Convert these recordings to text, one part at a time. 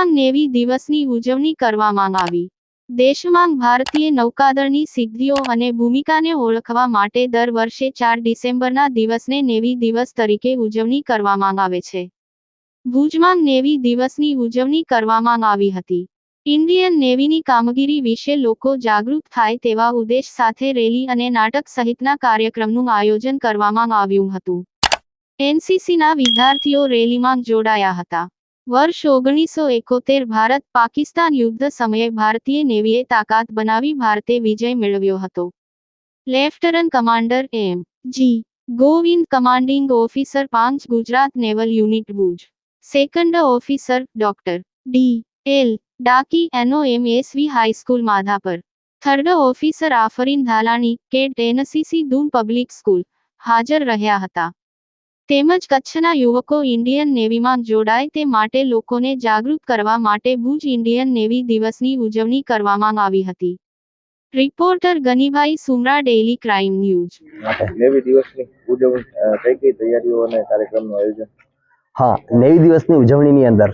દેશમાં નેવી દિવસની ઉજવણી કરવામાં આવી દેશમાં ભારતીય નૌકાદળની સિદ્ધિઓ અને ભૂમિકાને ઓળખવા માટે દર વર્ષે ચાર ડિસેમ્બરના દિવસને નેવી દિવસ તરીકે ઉજવણી કરવામાં આવે છે ભુજમાં નેવી દિવસની ઉજવણી કરવામાં આવી હતી ઇન્ડિયન નેવીની કામગીરી વિશે લોકો જાગૃત થાય તેવા ઉદ્દેશ સાથે રેલી અને નાટક સહિતના કાર્યક્રમનું આયોજન કરવામાં આવ્યું હતું એનસીસીના વિદ્યાર્થીઓ રેલીમાં જોડાયા હતા વર્ષ ઓગણીસો એકોતેર ભારત પાકિસ્તાન યુદ્ધ સમયે ભારતીય નેવીએ તાકાત બનાવી ભારતે વિજય મેળવ્યો હતો lieutenant commander M G Govind commanding officer પાંચ Gujarat naval unit Bhuj second officer doctor D L Daki એનો M S V high school Madhapar third officer Afreen Dhalani cadet N C C Doon public school હાજર રહ્યા હતા તેમજ કચ્છના યુવકો ઇન્ડિયન નેવીમાં જોડાય તે માટે લોકોને જાગૃત કરવા માટે ભુજ ઇન્ડિયન નેવી દિવસની ઉજવણી કરવામાં આવી હતી reporter Ganibhai Sumra daily crime news navy દિવસની ઉજવણી કઈ કઈ તૈયારીઓ અને કાર્યક્રમનું આયોજન હા નેવી દિવસની ઉજવણીની અંદર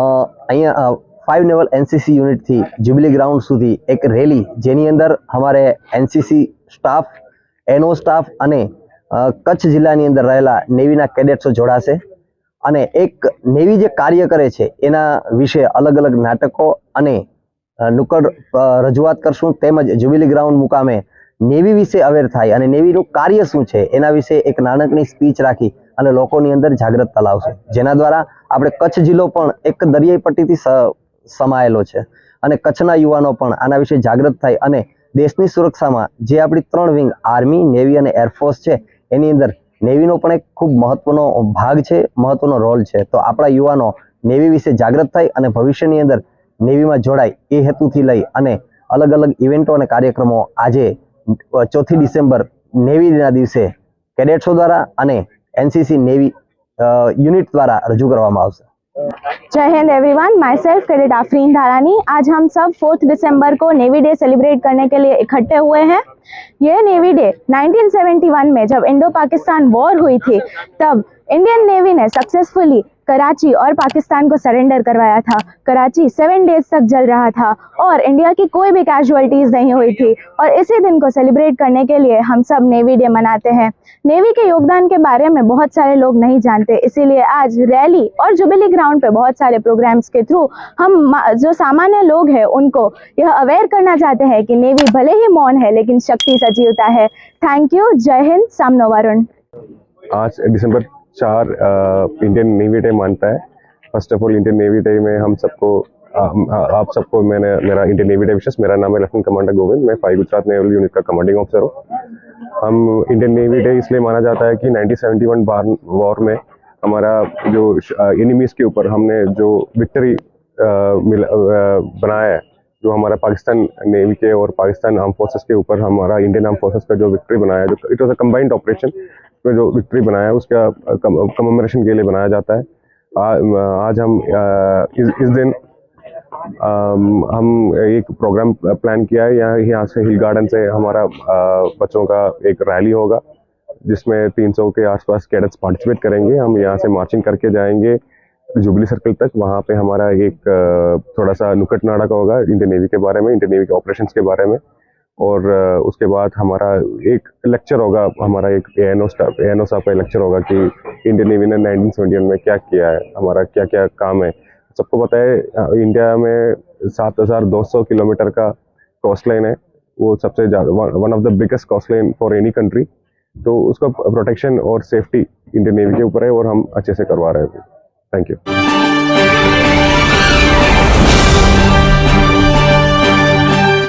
અહીંયા ફાઇવ નેવલ એનસીસી યુનિટથી જ્યુબિલી ગ્રાઉન્ડ સુધી એક રેલી જેની અંદર અમારે એનસીસી સ્ટાફ એનઓ સ્ટાફ અને કચ્છ જિલ્લાની અંદર રહેલા નેવીના કેડેટ્સો જોડાશે અને એક નેવી જે કાર્ય કરે છે એના વિશે અલગ અલગ નાટકો અને નુક્કડ રજૂઆત કરશું તેમજ જુબિલી ગ્રાઉન્ડ મુકામે નેવી વિશે અવેર થાય અને નેવીનું કાર્ય શું છે એના વિશે એક નાનકડી સ્પીચ રાખી અને લોકોની અંદર જાગૃતતા લાવશે જેના દ્વારા આપણે કચ્છ જિલ્લો પણ એક દરિયાઈ પટ્ટીથી સમાયેલો છે અને કચ્છના યુવાનો પણ આના વિશે જાગૃત થાય અને દેશની સુરક્ષામાં જે આપણી ત્રણ વિંગ આર્મી નેવી અને એરફોર્સ છે એની અંદર નેવીનો પણ એક ખૂબ મહત્વનો ભાગ છે મહત્વનો રોલ છે તો આપણા યુવાનો નેવી વિશે જાગૃત થાય અને ભવિષ્યની અંદર નેવીમાં જોડાય એ હેતુથી લઈ અને અલગ અલગ ઇવેન્ટો અને કાર્યક્રમો આજે ચોથી ડિસેમ્બર નેવીના દિવસે કેડેટ્સો દ્વારા અને એનસીસી નેવી યુનિટ દ્વારા રજૂ કરવામાં આવશે जय हिंद everyone myself cadet Afreen Dharani आज हम सब फोर्थ दिसंबर को नेवी डे सेलिब्रेट करने के लिए इकट्ठे हुए हैं ये नेवी डे 1971 में जब इंडो पाकिस्तान वॉर हुई थी तब इंडियन नेवी ने सक्सेसफुली कराची और पाकिस्तान को सरेंडर करवाया था कराची सेवन डेज तक जल रहा था और इंडिया की कोई भी कैजुअलिटीज़ नहीं हुई थी और इसी दिन को सेलिब्रेट करने के लिए हम सब नेवी डे मनाते हैं नेवी के योगदान के बारे में बहुत सारे लोग नहीं जानते इसीलिए आज रैली और जुबिली ग्राउंड पे बहुत सारे प्रोग्राम्स के थ्रू हम जो सामान्य लोग हैं उनको यह अवेयर करना चाहते हैं कि नेवी भले ही मौन है लेकिन शक्ति सजीवता है थैंक यू जय हिंद सामनो वरुण आज दिसंबर चार इंडियन नेवी डे मानता है first of all Indian navy day में हम सबको आप सबको मैंने मेरा इंडियन नेवी डे विशेष मेरा नाम है लेफ्टिनेंट कमांडर गोविंद मैं फाइव गुजरात नेवल यूनिट का कमांडिंग ऑफिसर हूँ हम इंडियन नेवी डे इसलिए माना जाता है कि 1971 बार वॉर में हमारा जो एनिमीज़ के ऊपर हमने जो विक्ट्री बनाया है जो हमारा पाकिस्तान नेवी के और पाकिस्तान आर्म फोर्सेस के ऊपर हमारा इंडियन आर्म फोर्सेस का जो विक्ट्री बनाया जो it was a combined operation में जो विक्ट्री बनाया उसका कमेमोरेशन के लिए बनाया जाता है आ, आज हम आ, इस, इस दिन आ, हम एक प्रोग्राम प्लान किया है यहाँ यहाँ से हिल गार्डन से हमारा बच्चों का एक रैली होगा जिसमें 300 के आसपास कैडेट्स पार्टिसिपेट करेंगे हम यहाँ से मार्चिंग करके जाएंगे जुबली सर्कल तक वहाँ पे हमारा एक थोड़ा सा नुकट का होगा इंडियन नेवी के बारे में इंडियन नेवी के ऑपरेशन के बारे में और उसके बाद हमारा एक लेक्चर होगा हमारा एक A N O staff A N O साहब का लेक्चर होगा कि इंडियन नेवी ने नाइनटीन सेवेंटी में क्या किया है हमारा क्या क्या काम है सबको पता है इंडिया में सात हज़ार दो सौ किलोमीटर का कॉस्ट लाइन है वो सबसे ज़्यादा one of the biggest coastline for any country तो उसका प्रोटेक्शन और सेफ्टी इंडियन नेवी के ऊपर है और हम अच्छे से करवा रहे हैं थैंक यू